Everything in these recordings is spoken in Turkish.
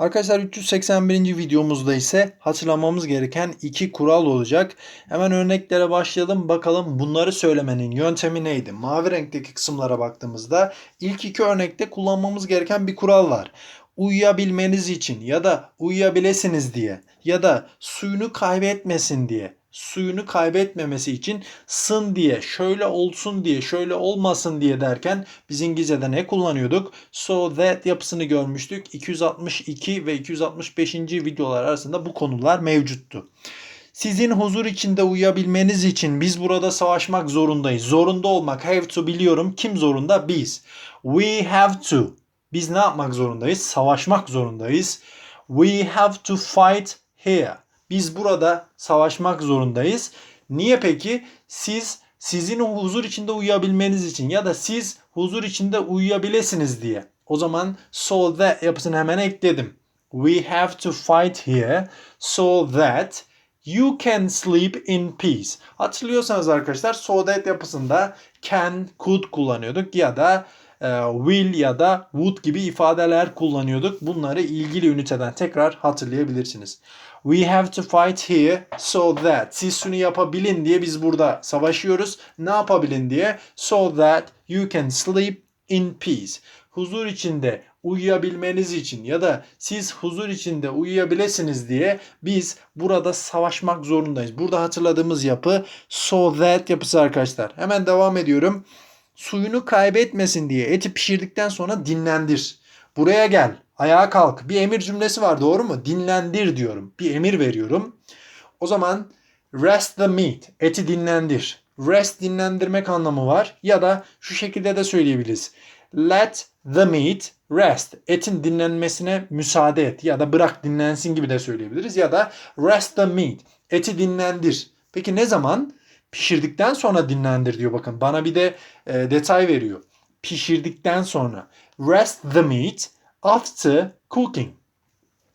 Arkadaşlar 381. videomuzda ise hatırlamamız gereken iki kural olacak. Hemen örneklere başlayalım. Bakalım bunları söylemenin yöntemi neydi? Mavi renkteki kısımlara baktığımızda ilk iki örnekte kullanmamız gereken bir kural var. Uyuyabilmeniz için ya da uyuyabilirsiniz diye ya da suyunu kaybetmesin diye suyunu kaybetmemesi için sın diye, şöyle olsun diye, şöyle olmasın diye derken biz İngilizce'de ne kullanıyorduk? So that yapısını görmüştük. 262 ve 265. videolar arasında bu konular mevcuttu. Sizin huzur içinde uyuyabilmeniz için biz burada savaşmak zorundayız. Zorunda olmak, have to biliyorum. Kim zorunda? Biz. We have to. Biz ne yapmak zorundayız? Savaşmak zorundayız. We have to fight here. Biz burada savaşmak zorundayız. Niye peki? Siz sizin huzur içinde uyuyabilmeniz için ya da siz huzur içinde uyuyabilirsiniz diye. O zaman so that yapısını hemen ekledim. We have to fight here so that you can sleep in peace. Hatırlıyorsanız arkadaşlar so that yapısında can, could kullanıyorduk ya da e, will ya da would gibi ifadeler kullanıyorduk. Bunları ilgili üniteden tekrar hatırlayabilirsiniz. We have to fight here so that. Siz şunu yapabilin diye biz burada savaşıyoruz. Ne yapabilin diye? So that you can sleep in peace. Huzur içinde uyuyabilmeniz için ya da siz huzur içinde uyuyabilirsiniz diye biz burada savaşmak zorundayız. Burada hatırladığımız yapı so that yapısı arkadaşlar. Hemen devam ediyorum. Suyunu kaybetmesin diye eti pişirdikten sonra dinlendir. Buraya gel. Ayağa kalk. Bir emir cümlesi var doğru mu? Dinlendir diyorum. Bir emir veriyorum. O zaman rest the meat. Eti dinlendir. Rest dinlendirmek anlamı var. Ya da şu şekilde de söyleyebiliriz. Let the meat rest. Etin dinlenmesine müsaade et. Ya da bırak dinlensin gibi de söyleyebiliriz. Ya da rest the meat. Eti dinlendir. Peki ne zaman? Pişirdikten sonra dinlendir diyor bakın. Bana bir de e, detay veriyor. Pişirdikten sonra. Rest the meat after cooking.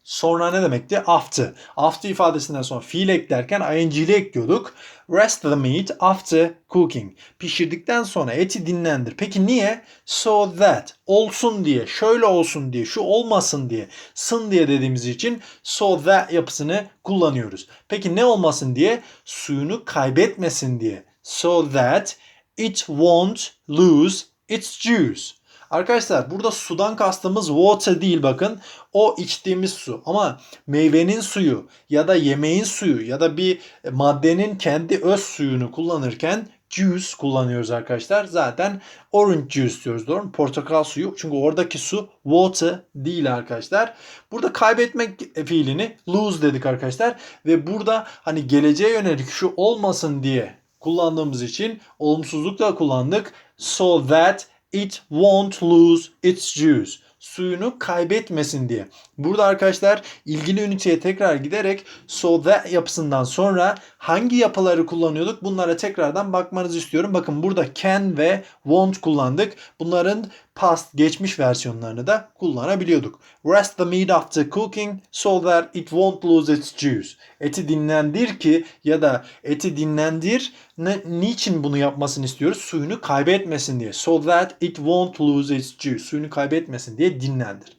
Sonra ne demekti? After. After ifadesinden sonra fiil eklerken ing'li ekliyorduk. Rest the meat after cooking. Pişirdikten sonra eti dinlendir. Peki niye? So that. Olsun diye, şöyle olsun diye, şu olmasın diye, sın diye dediğimiz için so that yapısını kullanıyoruz. Peki ne olmasın diye? Suyunu kaybetmesin diye. So that it won't lose its juice. Arkadaşlar burada sudan kastımız water değil bakın. O içtiğimiz su. Ama meyvenin suyu ya da yemeğin suyu ya da bir maddenin kendi öz suyunu kullanırken juice kullanıyoruz arkadaşlar. Zaten orange juice diyoruz doğru mu? Portakal suyu. Çünkü oradaki su water değil arkadaşlar. Burada kaybetmek fiilini lose dedik arkadaşlar. Ve burada hani geleceğe yönelik şu olmasın diye kullandığımız için olumsuzluk da kullandık. So that it won't lose its juice. Suyunu kaybetmesin diye. Burada arkadaşlar ilgili üniteye tekrar giderek so that yapısından sonra hangi yapıları kullanıyorduk bunlara tekrardan bakmanızı istiyorum. Bakın burada can ve won't kullandık. Bunların past geçmiş versiyonlarını da kullanabiliyorduk. Rest the meat after cooking so that it won't lose its juice. Eti dinlendir ki ya da eti dinlendir ne, niçin bunu yapmasını istiyoruz? Suyunu kaybetmesin diye. So that it won't lose its juice. Suyunu kaybetmesin diye dinlendir.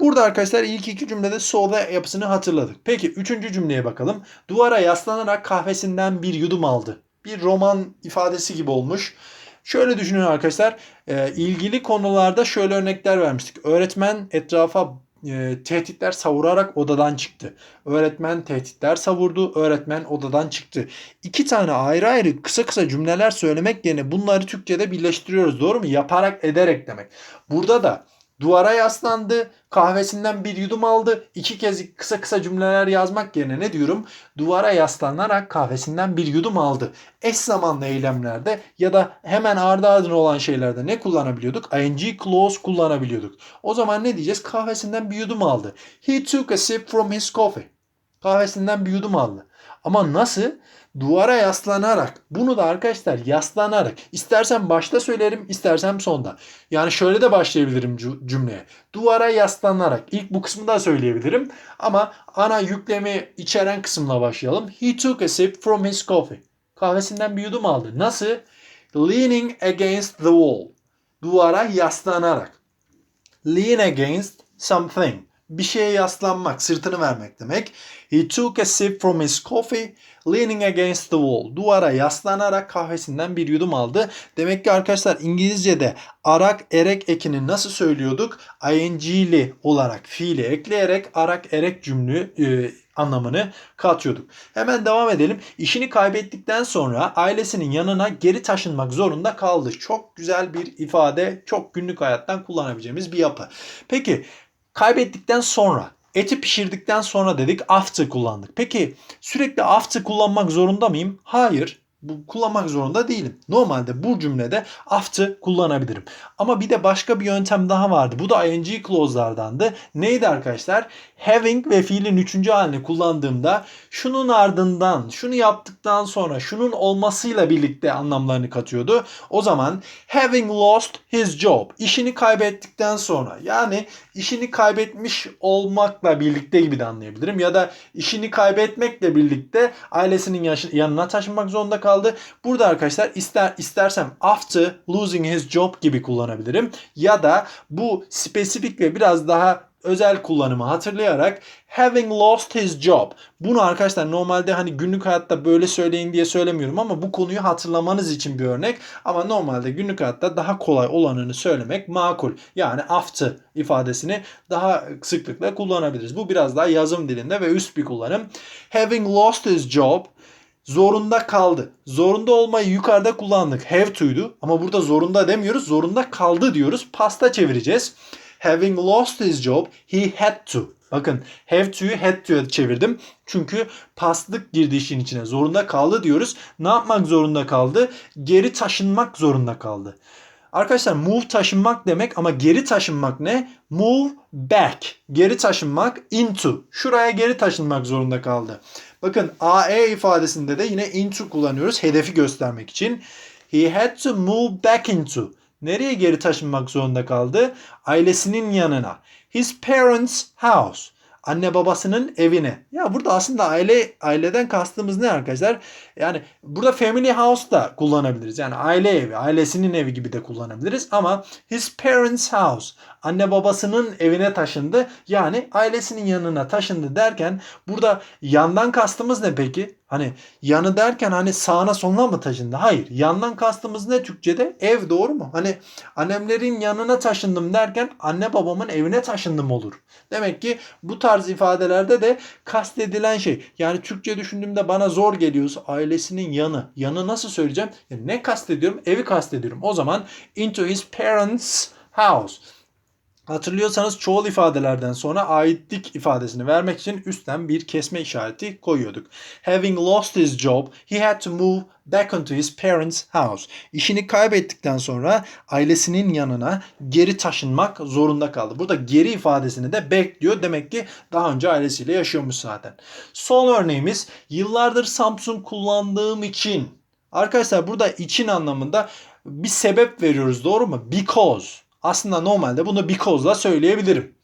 Burada arkadaşlar ilk iki cümlede so that yapısını hatırladık. Peki üçüncü cümleye bakalım. Duvara yaslanarak kahvesinden bir yudum aldı. Bir roman ifadesi gibi olmuş. Şöyle düşünün arkadaşlar. E, ilgili konularda şöyle örnekler vermiştik. Öğretmen etrafa e, tehditler savurarak odadan çıktı. Öğretmen tehditler savurdu. Öğretmen odadan çıktı. İki tane ayrı ayrı kısa kısa cümleler söylemek yerine bunları Türkçe'de birleştiriyoruz. Doğru mu? Yaparak ederek demek. Burada da duvara yaslandı, kahvesinden bir yudum aldı. İki kez kısa kısa cümleler yazmak yerine ne diyorum? Duvara yaslanarak kahvesinden bir yudum aldı. Eş zamanlı eylemlerde ya da hemen ardı ardına olan şeylerde ne kullanabiliyorduk? ing clause kullanabiliyorduk. O zaman ne diyeceğiz? Kahvesinden bir yudum aldı. He took a sip from his coffee. Kahvesinden bir yudum aldı. Ama nasıl? Duvara yaslanarak. Bunu da arkadaşlar yaslanarak. İstersen başta söylerim, istersem sonda. Yani şöyle de başlayabilirim cümleye. Duvara yaslanarak. İlk bu kısmı da söyleyebilirim. Ama ana yüklemi içeren kısımla başlayalım. He took a sip from his coffee. Kahvesinden bir yudum aldı. Nasıl? Leaning against the wall. Duvara yaslanarak. Lean against something. Bir şeye yaslanmak, sırtını vermek demek. He took a sip from his coffee, leaning against the wall. Duvara yaslanarak kahvesinden bir yudum aldı. Demek ki arkadaşlar İngilizce'de arak erek ekini nasıl söylüyorduk? ing'li olarak fiili ekleyerek arak erek cümle e, anlamını katıyorduk. Hemen devam edelim. İşini kaybettikten sonra ailesinin yanına geri taşınmak zorunda kaldı. Çok güzel bir ifade, çok günlük hayattan kullanabileceğimiz bir yapı. Peki kaybettikten sonra eti pişirdikten sonra dedik after kullandık. Peki sürekli after kullanmak zorunda mıyım? Hayır. Bu kullanmak zorunda değilim. Normalde bu cümlede after kullanabilirim. Ama bir de başka bir yöntem daha vardı. Bu da ing clause'lardandı. Neydi arkadaşlar? Having ve fiilin üçüncü halini kullandığımda şunun ardından, şunu yaptıktan sonra, şunun olmasıyla birlikte anlamlarını katıyordu. O zaman having lost his job, işini kaybettikten sonra yani işini kaybetmiş olmakla birlikte gibi de anlayabilirim. Ya da işini kaybetmekle birlikte ailesinin yanına taşınmak zorunda kaldı. Burada arkadaşlar ister istersem after losing his job gibi kullanabilirim. Ya da bu spesifik ve biraz daha özel kullanımı hatırlayarak having lost his job. Bunu arkadaşlar normalde hani günlük hayatta böyle söyleyin diye söylemiyorum ama bu konuyu hatırlamanız için bir örnek. Ama normalde günlük hayatta daha kolay olanını söylemek makul. Yani after ifadesini daha sıklıkla kullanabiliriz. Bu biraz daha yazım dilinde ve üst bir kullanım. Having lost his job zorunda kaldı. Zorunda olmayı yukarıda kullandık. Have to'ydu ama burada zorunda demiyoruz. Zorunda kaldı diyoruz. Pasta çevireceğiz having lost his job, he had to. Bakın have to'yu had to'ya çevirdim. Çünkü pastlık girdi işin içine. Zorunda kaldı diyoruz. Ne yapmak zorunda kaldı? Geri taşınmak zorunda kaldı. Arkadaşlar move taşınmak demek ama geri taşınmak ne? Move back. Geri taşınmak into. Şuraya geri taşınmak zorunda kaldı. Bakın AE ifadesinde de yine into kullanıyoruz hedefi göstermek için. He had to move back into. Nereye geri taşınmak zorunda kaldı? Ailesinin yanına. His parents' house. Anne babasının evine. Ya burada aslında aile aileden kastımız ne arkadaşlar? Yani burada family house da kullanabiliriz. Yani aile evi, ailesinin evi gibi de kullanabiliriz ama his parents' house anne babasının evine taşındı. Yani ailesinin yanına taşındı derken burada yandan kastımız ne peki? Hani yanı derken hani sağına soluna mı taşındı? Hayır. Yandan kastımız ne Türkçe'de? Ev doğru mu? Hani annemlerin yanına taşındım derken anne babamın evine taşındım olur. Demek ki bu tarz ifadelerde de kastedilen şey. Yani Türkçe düşündüğümde bana zor geliyorsa ailesinin yanı. Yanı nasıl söyleyeceğim? Yani ne kastediyorum? Evi kastediyorum. O zaman into his parents' house. Hatırlıyorsanız çoğul ifadelerden sonra aitlik ifadesini vermek için üstten bir kesme işareti koyuyorduk. Having lost his job, he had to move back into his parents' house. İşini kaybettikten sonra ailesinin yanına geri taşınmak zorunda kaldı. Burada geri ifadesini de back diyor. Demek ki daha önce ailesiyle yaşıyormuş zaten. Son örneğimiz yıllardır Samsung kullandığım için. Arkadaşlar burada için anlamında bir sebep veriyoruz doğru mu? Because. Aslında normalde bunu because'la söyleyebilirim.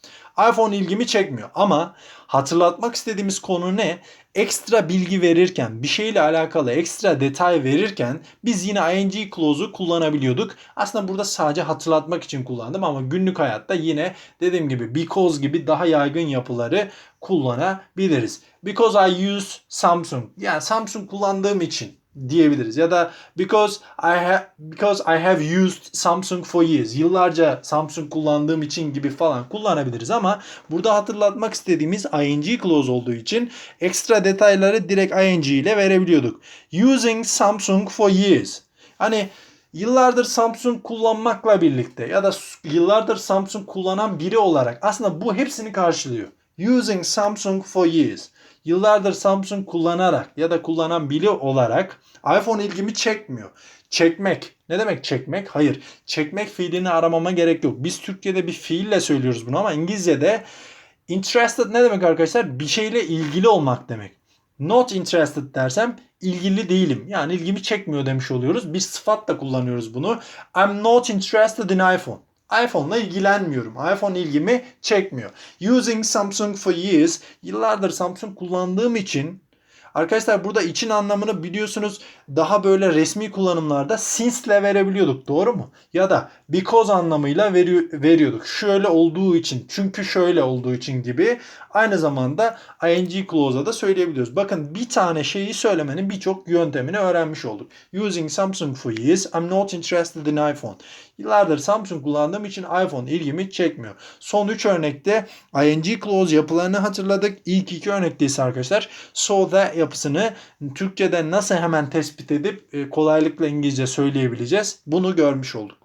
iPhone ilgimi çekmiyor ama hatırlatmak istediğimiz konu ne? Ekstra bilgi verirken, bir şeyle alakalı ekstra detay verirken biz yine ing clause'u kullanabiliyorduk. Aslında burada sadece hatırlatmak için kullandım ama günlük hayatta yine dediğim gibi because gibi daha yaygın yapıları kullanabiliriz. Because I use Samsung. Yani Samsung kullandığım için diyebiliriz. Ya da because I have because I have used Samsung for years. Yıllarca Samsung kullandığım için gibi falan kullanabiliriz ama burada hatırlatmak istediğimiz ing clause olduğu için ekstra detayları direkt ing ile verebiliyorduk. Using Samsung for years. Hani yıllardır Samsung kullanmakla birlikte ya da yıllardır Samsung kullanan biri olarak aslında bu hepsini karşılıyor. Using Samsung for years yıllardır Samsung kullanarak ya da kullanan biri olarak iPhone ilgimi çekmiyor. Çekmek. Ne demek çekmek? Hayır. Çekmek fiilini aramama gerek yok. Biz Türkçe'de bir fiille söylüyoruz bunu ama İngilizce'de interested ne demek arkadaşlar? Bir şeyle ilgili olmak demek. Not interested dersem ilgili değilim. Yani ilgimi çekmiyor demiş oluyoruz. Bir sıfat da kullanıyoruz bunu. I'm not interested in iPhone iPhone'la ilgilenmiyorum. iPhone ilgimi çekmiyor. Using Samsung for years. Yıllardır Samsung kullandığım için Arkadaşlar burada için anlamını biliyorsunuz daha böyle resmi kullanımlarda since ile verebiliyorduk doğru mu? Ya da because anlamıyla veriyor, veriyorduk. Şöyle olduğu için, çünkü şöyle olduğu için gibi. Aynı zamanda ing clause'a da söyleyebiliyoruz. Bakın bir tane şeyi söylemenin birçok yöntemini öğrenmiş olduk. Using Samsung for years, I'm not interested in iPhone. Yıllardır Samsung kullandığım için iPhone ilgimi çekmiyor. Son 3 örnekte ing clause yapılarını hatırladık. İlk iki örnekte ise arkadaşlar so that yapısını Türkçe'de nasıl hemen tespit edip e, kolaylıkla İngilizce söyleyebileceğiz. Bunu görmüş olduk.